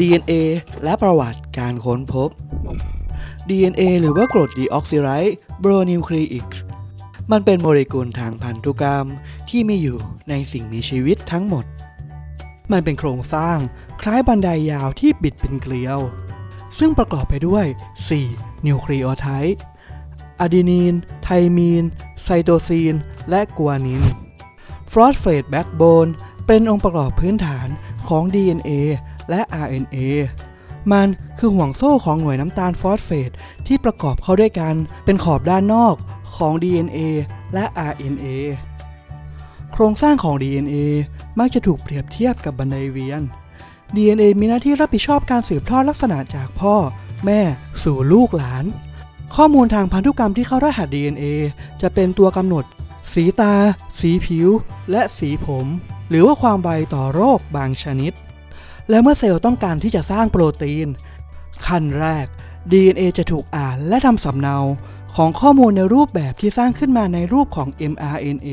DNA และประวัติการค้นพบ DNA หรือว่ากรดดีออกซิไรต์โบรนิวคลีอิกมันเป็นโมเลกุลทางพันธุกรรมที่มีอยู่ในสิ่งมีชีวิตทั้งหมด มันเป็นโครงสร้างคล้ายบันไดยาวที่บิดเป็นเกลียว ซึ่งประกอบไปด้วย 4 นิวคลีโอไทด์อะดีนีน ไทมีน ไซโตซีน และกัวนินฟรอสเฟตแบ็กโบน เป็นองค์ประกอบพื้นฐานของ DNA และ RNA มันคือห่วงโซ่ของหน่วยน้ำตาลฟอสเฟตที่ประกอบเข้าด้วยกันเป็นขอบด้านนอกของ DNA และ RNA โครงสร้างของ DNA มักจะถูกเปรียบเทียบกับบันไดเวียน DNA มีหน้าที่รับผิดชอบการสืบทอดลักษณะจากพ่อ แม่สู่ลูกหลาน ข้อมูลทางพันธุกรรมที่เข้ารหัส DNA จะเป็นตัวกำหนด สีตา สีผิว และสีผม หรือว่าความไวต่อโรคบางชนิด และเมื่อเซลล์ต้องการที่จะสร้างโปรตีน ขั้นแรก DNA จะถูกอ่านและทำสำเนาของข้อมูลในรูปแบบที่สร้างขึ้นมาในรูปของ mRNA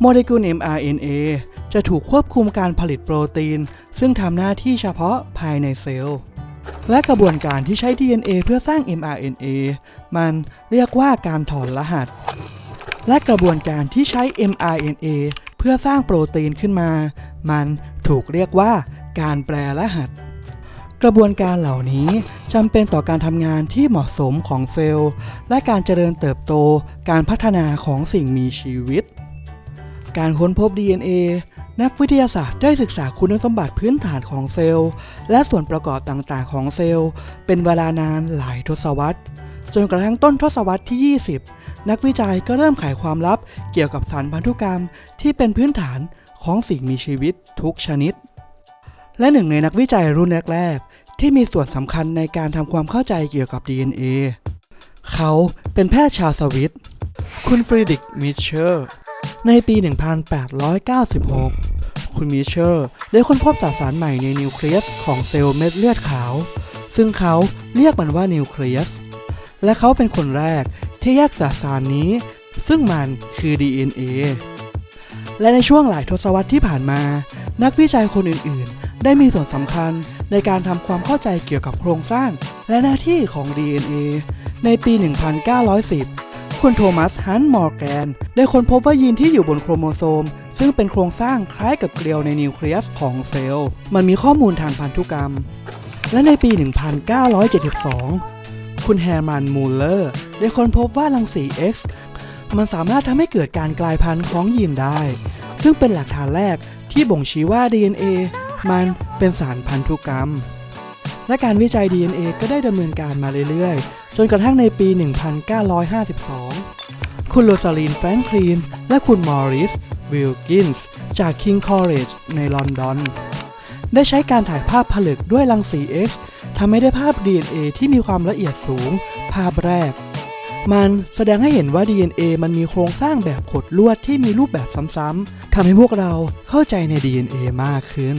โมเลกุล mRNA จะถูกควบคุมการผลิตโปรตีน ซึ่งทำหน้าที่เฉพาะภายในเซลล์ และกระบวนการที่ใช้ DNA เพื่อสร้าง mRNA มันเรียกว่าการถอนรหัส และกระบวนการที่ใช้ mRNA เพื่อสร้างโปรตีนขึ้นมา มันถูกเรียกว่าการแปลรหัส กระบวนการเหล่านี้จำเป็นต่อการทำงานที่เหมาะสมของเซลล์ และการเจริญเติบโตการพัฒนาของสิ่งมีชีวิต การค้นพบ DNA นักวิทยาศาสตร์ได้ศึกษาคุณสมบัติพื้นฐานของเซลล์ และส่วนประกอบต่างๆ ของเซลล์ เป็นเวลานานหลายทศวรรษ จนกระทั่งต้นทศวรรษที่ 20 นักวิจัยก็เริ่มไขความลับเกี่ยวกับสารพันธุกรรมที่เป็นพื้นฐานของสิ่งมีชีวิตทุกชนิด และหนึ่งในนักวิจัยรุ่นแรก ๆ ที่มีส่วนสำคัญในการทำความเข้าใจเกี่ยวกับ DNA เขาเป็นแพทย์ชาวสวิต คุณฟรีดริกมิเชอร์ในปี 1896 คุณมิเชอร์ได้ค้นพบสสารใหม่ในนิวเคลียสของเซลล์เม็ดเลือดขาว ซึ่งเขาเรียกมันว่านิวเคลียสและเขาเป็นคนแรก ที่แยกสสารนี้ ซึ่งมันคือ DNA และในช่วงหลายทศวรรษที่ผ่านมา นักวิจัยคนอื่น ๆ ได้มีส่วนสำคัญในการทำความเข้าใจเกี่ยวกับโครงสร้าง และหน้าที่ของ DNA ในปี 1910 คุณโทมัสฮันต์มอร์แกน ได้ค้นพบว่ายีนที่อยู่บนโครโมโซม ซึ่งเป็นโครงสร้างคล้ายกับเกลียวในนิวเคลียสของเซลล์ มันมีข้อมูลทางพันธุกรรม และในปี 1972 คุณแฮร์มันมูลเลอร์ได้ค้นพบว่ารังสี X มันสามารถทำให้เกิดการกลายพันธุ์ของยีนได้ ซึ่งเป็นหลักฐานแรกที่บ่งชี้ว่า DNA มันเป็นสารพันธุกรรม และการวิจัย DNA ก็ได้ดำเนินการมาเรื่อยๆ จนกระทั่งในปี 1952 คุณโรซาลีนแฟรงคลีน และคุณมอริส วิลกินส์ จาก King College ในลอนดอน ได้ใช้การถ่ายภาพผลึกด้วยรังสี X ทำให้ได้ภาพ DNA ที่มีความละเอียดสูง ภาพแรก มันแสดงให้เห็นว่า DNA มันมีโครงสร้างแบบขดลวดที่มีรูปแบบซ้ำๆทำให้พวกเราเข้าใจใน DNA มากขึ้น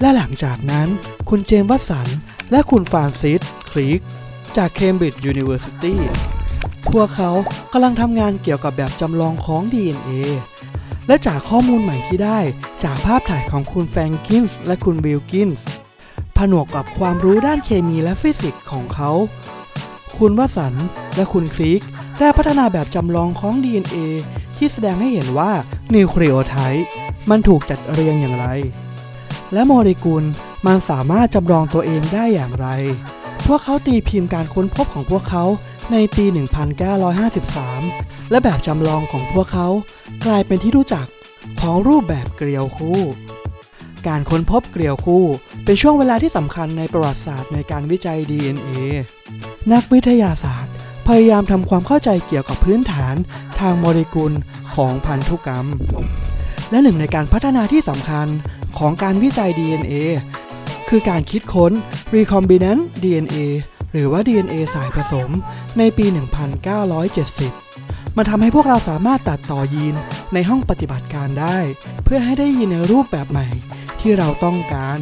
และหลังจากนั้น คุณเจมส์วัตสัน และคุณฟรานซิสคลีกจาก Cambridge University พวกเขากำลังทำงานเกี่ยวกับแบบจำลองของ DNA และจากข้อมูลใหม่ที่ได้จากภาพถ่ายของคุณแฟรงกินส์และคุณวิลกินส์ ผนวกกับความรู้ด้านเคมีและฟิสิกส์ของเขา คุณวสันต์และคุณคลิกได้พัฒนาแบบจำลองของ DNA ที่แสดงให้เห็นว่านิวคลีโอไทด์มันถูกจัดเรียงอย่างไร และโมเลกุลมันสามารถจำลองตัวเองได้อย่างไร พวกเขาตีพิมพ์การค้นพบของพวกเขาในปี 1953 และแบบจำลองของพวกเขากลายเป็นที่รู้จักของรูปแบบเกลียวคู่ การค้นพบเกลียวคู่ เป็นช่วงเวลาที่สำคัญในประวัติศาสตร์ในการวิจัย DNA นักวิทยาศาสตร์ พยายามทำความเข้าใจเกี่ยวกับพื้นฐานทางโมเลกุลของพันธุกรรม และหนึ่งในการพัฒนาที่สำคัญของการวิจัย DNA คือการคิดค้น recombinant DNA หรือว่า DNA สายผสมในปี 1970 มันทำให้พวกเราสามารถตัดต่อยีนในห้องปฏิบัติการได้ เพื่อให้ได้ยีนในรูปแบบใหม่ที่เราต้องการ